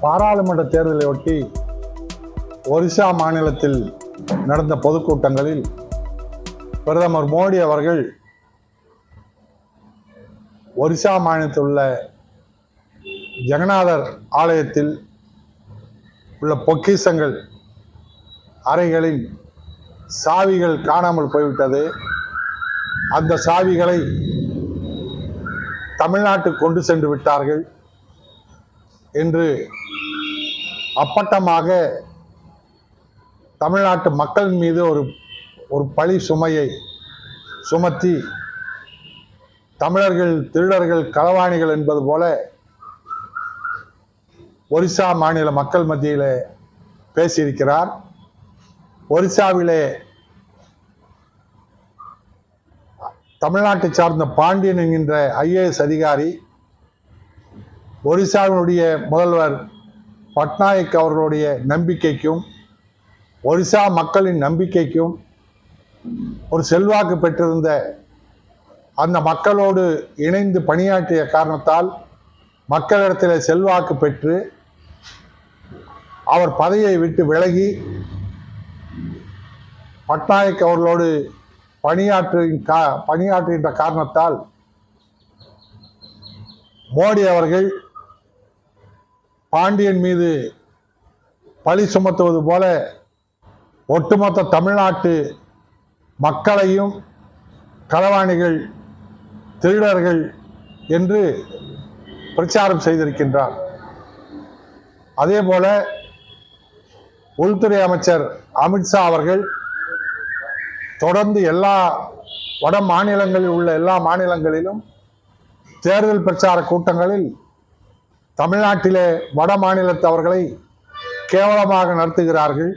பாராளுமன்ற தேர்தலை ஒட்டி ஒரிசா மாநிலத்தில் நடந்த பொதுக்கூட்டங்களில் பிரதமர் மோடி அவர்கள் ஒரிசா மாநிலத்தில் உள்ள ஜெகநாதர் ஆலயத்தில் உள்ள பொக்கிசங்கள் அறைகளின் சாவிகள் காணாமல் போய்விட்டது. அந்த சாவிகளை தமிழ்நாட்டுக்கு கொண்டு சென்று விட்டார்கள் என்று அப்பட்டமாக தமிழ்நாட்டு மக்கள் மீது ஒரு ஒரு பழி சுமையை சுமத்தி தமிழர்கள் திருடர்கள் களவாணிகள் என்பது போல ஒரிசா மாநில மக்கள் மத்தியில் பேசியிருக்கிறார். ஒரிசாவிலே தமிழ்நாட்டை சார்ந்த பாண்டியன் என்கின்ற ஐஏஎஸ் அதிகாரி ஒரிசாவினுடைய முதல்வர் பட்நாயக் அவர்களுடைய நம்பிக்கைக்கும் ஒரிசா மக்களின் நம்பிக்கைக்கும் ஒரு செல்வாக்கு பெற்றிருந்த அந்த மக்களோடு இணைந்து பணியாற்றிய காரணத்தால் மக்களிடத்தில் செல்வாக்கு பெற்று அவர் பதவியை விட்டு விலகி பட்நாயக் அவர்களோடு பணியாற்று கா பணியாற்றுகின்ற காரணத்தால் மோடி அவர்கள் பாண்டியன் மீது பழி சுமத்துவது போல ஒட்டுமொத்த தமிழ்நாட்டு மக்களையும் களவாணிகள் திருடர்கள் என்று பிரச்சாரம் செய்திருக்கின்றார். அதே போல உள்துறை அமைச்சர் அமித்ஷா அவர்கள் தொடர்ந்து எல்லா வட மாநிலங்களில் உள்ள எல்லா மாநிலங்களிலும் தேர்தல் பிரச்சார கூட்டங்களில் தமிழ்நாட்டிலே வட மாநிலத்தவர்களை கேவலமாக நடத்துகிறார்கள்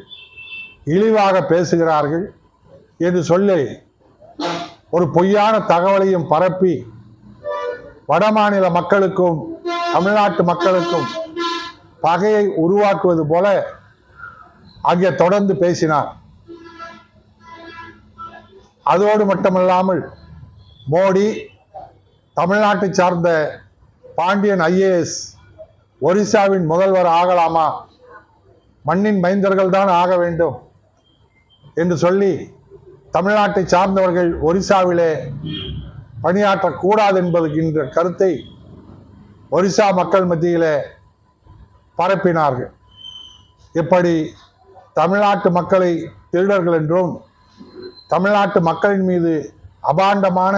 இழிவாக பேசுகிறார்கள் என்று சொல்லி ஒரு பொய்யான தகவலையும் பரப்பி வடமாநில மக்களுக்கும் தமிழ்நாட்டு மக்களுக்கும் பகையை உருவாக்குவது போல அங்கே தொடர்ந்து பேசினார். அதோடு மட்டுமல்லாமல் மோடி தமிழ்நாட்டை சார்ந்த பாண்டியன் ஐஏஎஸ் ஒரிசாவின் முதல்வர் ஆகலாமா? மண்ணின் மைந்தர்கள் தான் ஆக வேண்டும் என்று சொல்லி தமிழ்நாட்டை சார்ந்தவர்கள் ஒரிசாவிலே பணியாற்றக்கூடாது என்பதுகின்ற கருத்தை ஒரிசா மக்கள் மத்தியிலே பரப்பினார்கள். இப்படி தமிழ்நாட்டு மக்களை திருடர்கள் என்றும் தமிழ்நாட்டு மக்களின் மீது அபாண்டமான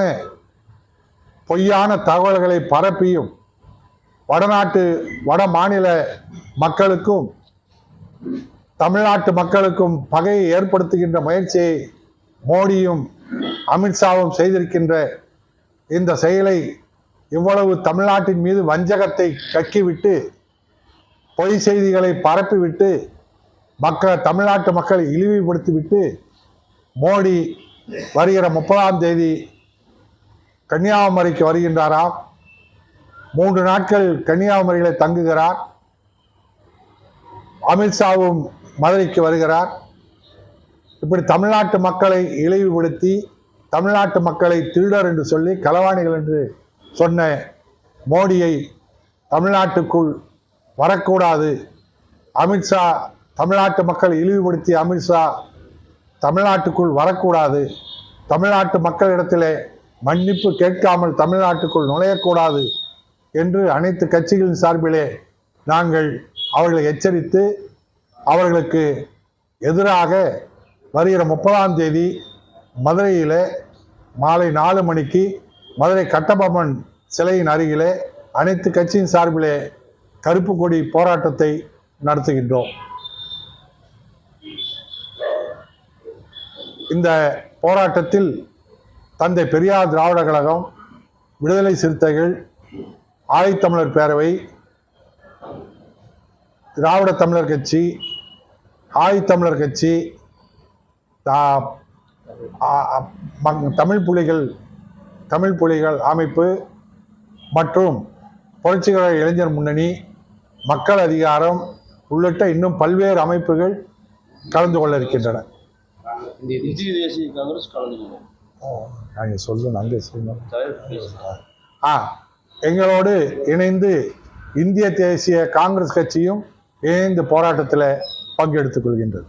பொய்யான தகவல்களை பரப்பியும் வடநாட்டு வட மாநில மக்களுக்கும் தமிழ்நாட்டு மக்களுக்கும் பகையை ஏற்படுத்துகின்ற முயற்சியை மோடியும் அமித்ஷாவும் செய்திருக்கின்ற இந்த செயலை இவ்வளவு தமிழ்நாட்டின் மீது வஞ்சகத்தை கக்கிவிட்டு பொய் செய்திகளை பரப்பிவிட்டு மக்கள் தமிழ்நாட்டு மக்களை இழிவுபடுத்திவிட்டு மோடி வருகிற முப்பதாம் தேதி கன்னியாகுமரிக்கு வருகின்றாராம் மூன்று நாட்கள் கன்னியாகுமரியில் தங்குகிறார். அமித்ஷாவும் மதுரைக்கு வருகிறார். இப்படி தமிழ்நாட்டு மக்களை இழிவுபடுத்தி தமிழ்நாட்டு மக்களை திருடர் என்று சொல்லி களவாணிகள் என்று சொன்ன மோடியை தமிழ்நாட்டுக்குள் வரக்கூடாது. அமித்ஷா தமிழ்நாட்டு மக்களை இழிவுபடுத்திய அமித்ஷா தமிழ்நாட்டுக்குள் வரக்கூடாது. தமிழ்நாட்டு மக்களிடத்திலே மன்னிப்பு கேட்காமல் தமிழ்நாட்டுக்குள் நுழையக்கூடாது. என்று அனைத்து கட்சிகளின் சார்பிலே நாங்கள் அவர்களை எச்சரித்து அவர்களுக்கு எதிராக வருகிற முப்பதாம் தேதி மதுரையில் மாலை நாலு மணிக்கு மதுரை கட்டபொம்மன் சிலையின் அருகிலே அனைத்து கட்சியின் சார்பிலே கருப்பு கொடி போராட்டத்தை நடத்துகின்றோம். இந்த போராட்டத்தில் தந்தை பெரியார் திராவிட கழகம் விடுதலை சிறுத்தைகள் ஆதித்தமிழர் பேரவை திராவிட தமிழர் கட்சி ஆதித்தமிழர் கட்சி தமிழ் புலிகள் தமிழ் புலிகள் அமைப்பு மற்றும் புரட்சிகர இளைஞர் முன்னணி மக்கள் அதிகாரம் உள்ளிட்ட இன்னும் பல்வேறு அமைப்புகள் கலந்து கொள்ள இருக்கின்றன. இந்திய தேசிய காங்கிரஸ் கலந்து நாங்கள் சொல்லணும் அங்கே சொல்லணும் ஆ எங்களோடு இணைந்து இந்திய தேசிய காங்கிரஸ் கட்சியும் இணைந்து போராட்டத்தில் பங்கெடுத்துக் கொள்கின்றது.